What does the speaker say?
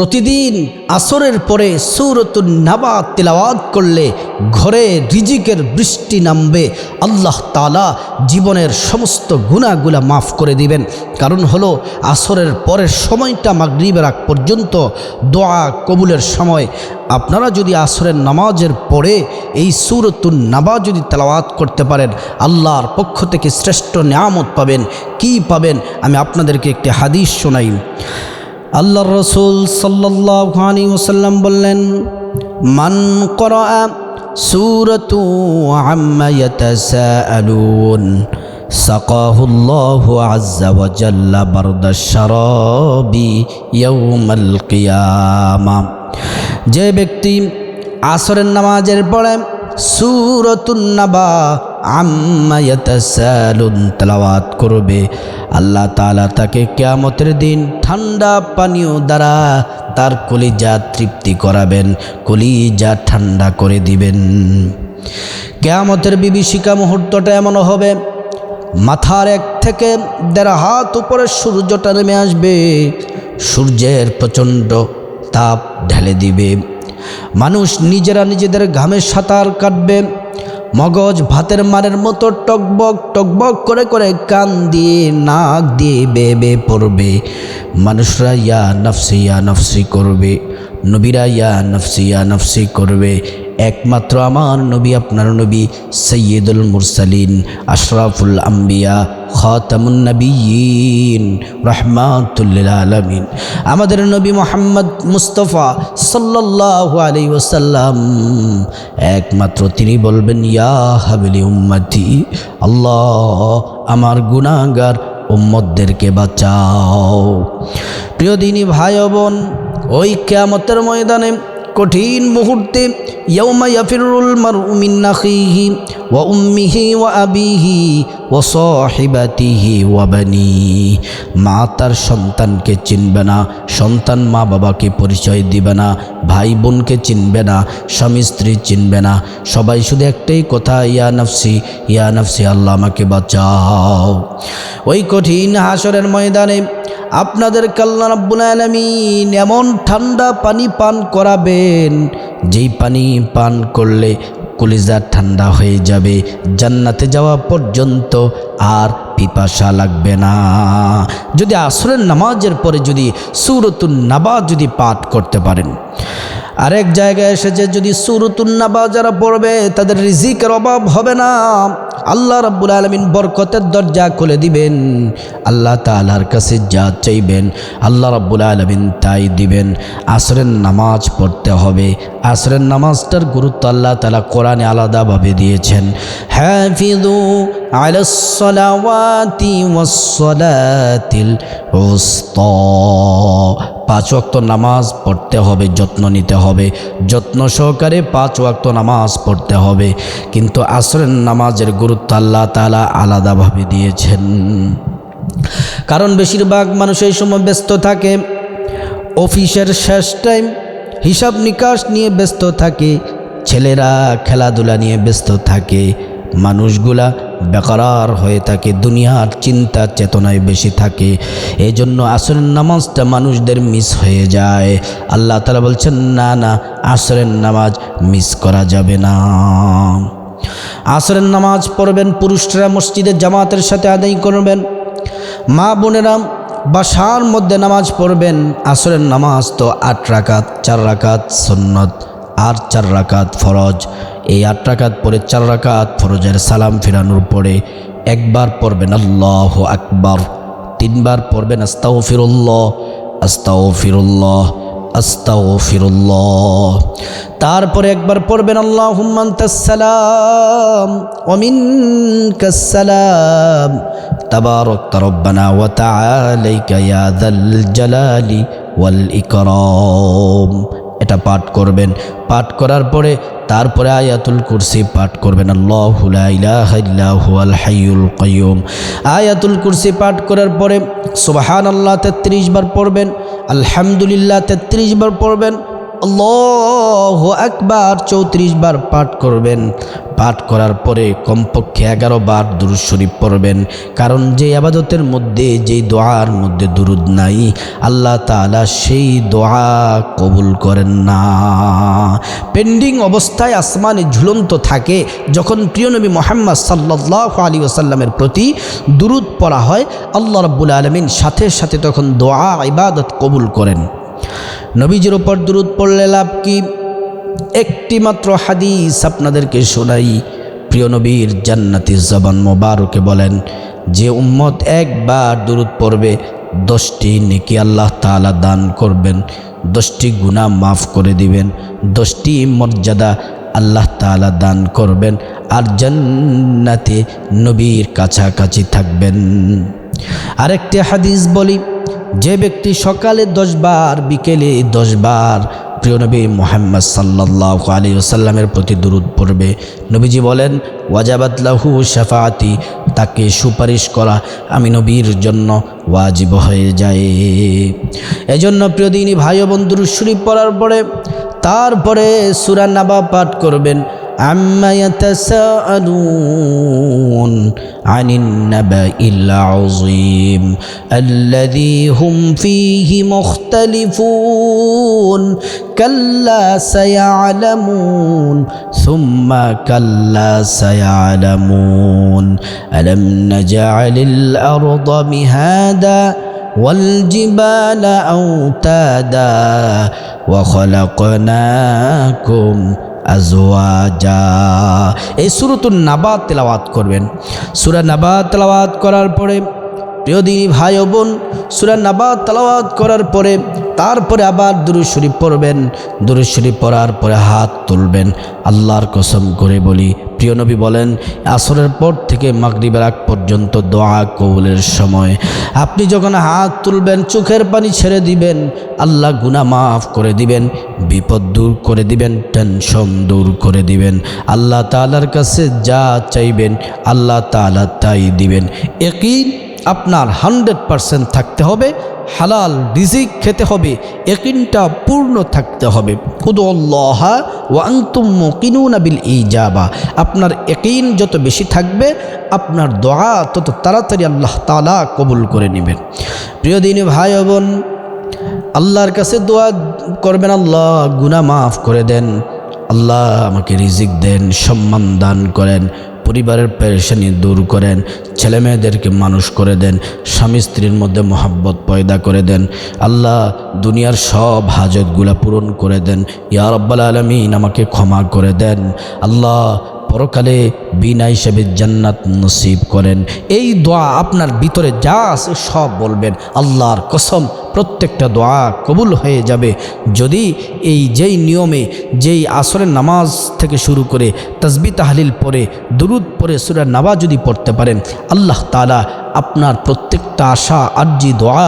প্রতিদিন আসরের পরে সৌরতুন নাবাদ তেলাওয়াত করলে ঘরে রিজিকের বৃষ্টি নামবে। আল্লাহ তালা জীবনের সমস্ত গুণাগুলা মাফ করে দিবেন। কারণ হলো, আসরের পরের সময়টা মাগরিবের আগ পর্যন্ত দোয়া কবুলের সময়। আপনারা যদি আসরের নামাজের পরে এই সুরতুন নাবা যদি তেলাওয়াত করতে পারেন, আল্লাহর পক্ষ থেকে শ্রেষ্ঠ নিয়ামত পাবেন। কি পাবেন? আমি আপনাদেরকে একটি হাদিস শোনাই। আল্লাহ রসুল সাল্লি ওসাল্লাম বললেন, মান করা সুরতু আম্মায়াতাসাআলুন সাকাহুল্লাহু আজ্জা ওয়া জাল্লা বারদা শারাবি ইয়াউমাল কিয়ামা। যে ব্যক্তি আসরের নামাজের পরে সুরতুন নাবা আম্মায়াতাসালুন তেলাওয়াত করবে। আল্লাহ তাআলা তাকে কেয়ামতের দিন ঠান্ডা পানীয় দ্বারা তার কলিজা তৃপ্তি করাবেন, কলিজা ঠান্ডা করে দিবেন। কেয়ামতের বিভীষিকা মুহূর্তটা এমন হবে, মাথার এক থেকে দেড় হাত উপরে সূর্যটা নেমে আসবে, সূর্যের প্রচণ্ড তাপ ঢেলে দিবে। মানুষ নিজেরা নিজেদের ঘামে সাঁতার কাটবে মগজ ভাতের মারের মতো টকবক টকবক করে করে কান দিয়ে, নাক দিয়ে বেয়ে পড়বে। মানুষরা ইয়া নফসি ইয়া নফসি করবে। নবীরা ইয়া নফসি ইয়া নফসি করবে। একমাত্র আমার নবী, আপনার নবী সৈয়দুল মুরসালিন, আশরাফুল আম্বিয়া, খাতামুন নবীন রহমাতুল্লিল আলমিন আমাদের নবী মোহাম্মদ মুস্তফা সাল্লাল্লাহু আলাই ওসাল্লাম একমাত্র তিনি বলবেন, ইয়া হাবিলি উম্মতি, আল্লাহ আমার গুণাগার উম্মদদেরকে বাঁচাও। প্রিয় দিনী ভাই বোন, ওই কেয়ামতের ময়দানে কঠিন মুহূর্তে আখিহি ওয়া উম্মিহি ওয়া আবিহি ওয়া সাহিবাতিহি ওয়া বানি মা তার সন্তানকে চিনবে না, সন্তান মা বাবাকে পরিচয় দিবে না, ভাই বোনকে চিনবে না, স্বামী স্ত্রী চিনবে না। সবাই শুধু একটাই কথা, ইয়া নফসি ইয়া নফসি, আল্লাহ আমাকে বাঁচাও। ওই কঠিন হাসরের ময়দানে আপনাদের কাল্লা রব্বুল আলমিন এমন ঠান্ডা পানি পান করাবেন যেই পানি পান করলে কলিজা ঠান্ডা হয়ে যাবে, জান্নাতে যাওয়া পর্যন্ত আর পিপাসা লাগবে না। যদি আসরের নামাজের পরে যদি সুরতুন নাবাজ যদি পাঠ করতে পারেন আরেক জায়গায় এসেছে যদি সুরতুন নাবা যারা পড়বে, তাদের রিজিকের অভাব হবে না। আল্লাহ রাব্বুল আলমিন বরকতের দরজা খুলে দিবেন। আল্লাহ তালার কাছে যা চাইবেন, আল্লাহ রাব্বুল আলমিন তাই দিবেন। আসরের নামাজ পড়তে হবে। আসরের নামাজটার গুরুত্ব আল্লাহ তালা কোরআনে আলাদাভাবে দিয়েছেন। হ্যাফিদু আলসলাওয়াতি ওয়াসসালাতিল উস্তা। পাঁচ ওয়াক্ত নামাজ পড়তে হবে, যত্ন নিতে হবে। যত্ন সহকারে পাঁচ ওয়াক্ত নামাজ পড়তে হবে। কিন্তু আসরের নামাজের গুরুত্ব আল্লাহ তালা আলাদাভাবে দিয়েছেন। কারণ বেশিরভাগ মানুষ এই সময় ব্যস্ত থাকে। অফিসের শেষ টাইম হিসাব নিকাশ নিয়ে ব্যস্ত থাকে। ছেলেরা খেলাধুলা নিয়ে ব্যস্ত থাকে। মানুষগুলা বেকার হয়ে থাকে, দুনিয়ার চিন্তা চেতনায় বেশি থাকে। এই জন্য আসরের নামাজটা মানুষদের মিস হয়ে যায়। আল্লাহ তালা বলছেন, না না, আসরের নামাজ মিস করা যাবে না। আসরের নামাজ পড়বেন, পুরুষরা মসজিদের জামাতের সাথে আদায় করবেন। মা বোনেরা বাসার মধ্যে নামাজ পড়বেন। আসরের নামাজ তো আট রাকাত, চার রাকাত সন্নত, আর চার রাকাত ফরজ। এই আট রাকাত পরে চার রাকাত ফরজের সালাম ফেরানোর পরে একবার পড়বেন আল্লাহ আকবর, তিনবার পড়বেন আস্তাও ফিরুল্লাহ আস্তাও ফিরুল্লাহ আস্তাও ফিরুল্লাহ তারপরে একবার পড়বেন আল্লাহ হুম্মান্তালাম অমিন কাসালাম তাবারক তরব্বানা ওয়া তাআলাইকা ইয়া জালালি ওয়াল ইকরাম। এটা পাঠ করবেন। পাঠ করার পরে তারপরে আয়াতুল কুরসি পাঠ করবেন। আল্লাহুল লা ইলাহা ইল্লাহু আল হাইয়ুল কাইয়ুম। আয়াতুল কুরসি পাঠ করার পরে সুবাহান আল্লাহ তেত্রিশ বার পড়বেন। আলহামদুলিল্লাহ 33 বার পড়বেন। আল্লাহ একবার চৌত্রিশ বার পাঠ করবেন। পাঠ করার পরে কমপক্ষে এগারো বার দুরুদ শরীফ পড়বেন। কারণ যে আবাদতের মধ্যে যেই দোয়ার মধ্যে দুরুদ নাই, আল্লাহ তাআলা সেই দোয়া কবুল করেন না। পেন্ডিং অবস্থায় আসমানে ঝুলন্ত থাকে, যখন প্রিয় নবী মোহাম্মদ সাল্লাহ আলী ওসাল্লামের প্রতি দুরুদ পড়া হয়, আল্লাহ রব্বুল আলমিন সাথে সাথে তখন দোয়া, ইবাদত কবুল করেন। নবীজির ওপর দুরুদ পড়লে লাভ কি? একটি মাত্র হাদিস আপনাদেরকে শোনাই। প্রিয় নবীর জান্নাতি জবান মোবারকে বলেন, যে উম্মত একবার দুরুদ পড়বে, দশটি নেকি আল্লাহ তাআলা দান করবেন, দশটি গুনাহ মাফ করে দিবেন, দশটি মর্যাদা আল্লাহ তাআলা দান করবেন আর জান্নাতে নবীর কাছাকাছি থাকবেন। আরেকটি হাদিস বলি যে ব্যক্তি সকালে দশবার, বিকেলে দশবার প্রিয় নবী মোহাম্মদ সাল্লাহ আলী ওসাল্লামের প্রতি দুরুদ পড়বে, নবীজি বলেন ওয়াজাবাতলাহু শাফাতি তাকে সুপারিশ করা আমি নবীর জন্য ওয়াজিব হয়ে যায়। এজন্য প্রিয় দিনী ভাই বন্ধুর শরীফ পড়ার পরে, তারপরে সুরা নাবা পাঠ করবেন। عما يتساءلون عن النبأ العظيم الذي هم فيه مختلفون. كلا سيعلمون ثم كلا سيعلمون. ألم نجعل الأرض مهادا والجبال أوتادا وخلقناكم এই সুরতুন নাবাদ তেলাওয়াত করবেন। সুরা নাবাদ তেলাওয়াত করার পরে প্রিয় দিনী ভাই ও বোন, সুরা নাবাদ তেলাওয়াত করার পরে, তারপরে আবার দুরু শরীফ পড়বেন। দুরু শরীফ পড়ার পরে হাত তুলবেন। আল্লাহর কসম করে বলি, প্রিয় নবী বলেন, আসরের পর থেকে মাগরিবের আগ পর্যন্ত দোয়া কবুলের সময়। আপনি যখন হাত তুলবেন, চোখের পানি ছেড়ে দিবেন, আল্লাহ গুনাহ মাফ করে দিবেন, বিপদ দূর করে দিবেন টেনশন দূর করে দিবেন। আল্লাহ তাআলার কাছে যা চাইবেন, আল্লাহ তাআলা তাই দিবেন। একই আপনার হান্ড্রেড পারসেন্ট থাকতে হবে। হালাল রিজিক খেতে হবে। একিনটা পূর্ণ থাকতে হবে। খুদুল্লাহ ওয়ান্তুম কিনুনা বিল ইজাবা। আপনার একিন যত বেশি থাকবে, আপনার দোয়া তত তাড়াতাড়ি আল্লাহ তালা কবুল করে নেবেন। প্রিয় দিনী ভাই বোন, আল্লাহর কাছে দোয়া করবেন আল্লাহ গুনা মাফ করে দেন। আল্লাহ আমাকে রিজিক দেন, সম্মান দান করেন। পরিবারের পেরেশানি দূর করেন ছেলে মেয়েদেরকে মানুষ করে দেন, স্বামী স্ত্রীর মধ্যে মোহাব্বত পয়দা করে দেন। আল্লাহ দুনিয়ার সব হাজতগুলা পূরণ করে দেন। ইয়া রব্বাল আলমিন আমাকে ক্ষমা করে দেন। আল্লাহ পরকালে বিনা হিসেবে জান্নাত নসিব করেন। এই দোয়া আপনার ভিতরে যা আছে সব বলবেন। আল্লাহর কসম, প্রত্যেকটা দোয়া কবুল হয়ে যাবে। যদি এই যেই নিয়মে, যেই আসরের নামাজ থেকে শুরু করে তসবি তাহলিল পরে, দুরুদ পরে সুরা নামাজ যদি পড়তে পারেন। আল্লাহ তালা আপনার প্রত্যেকটা আশা, আর্জি, দোয়া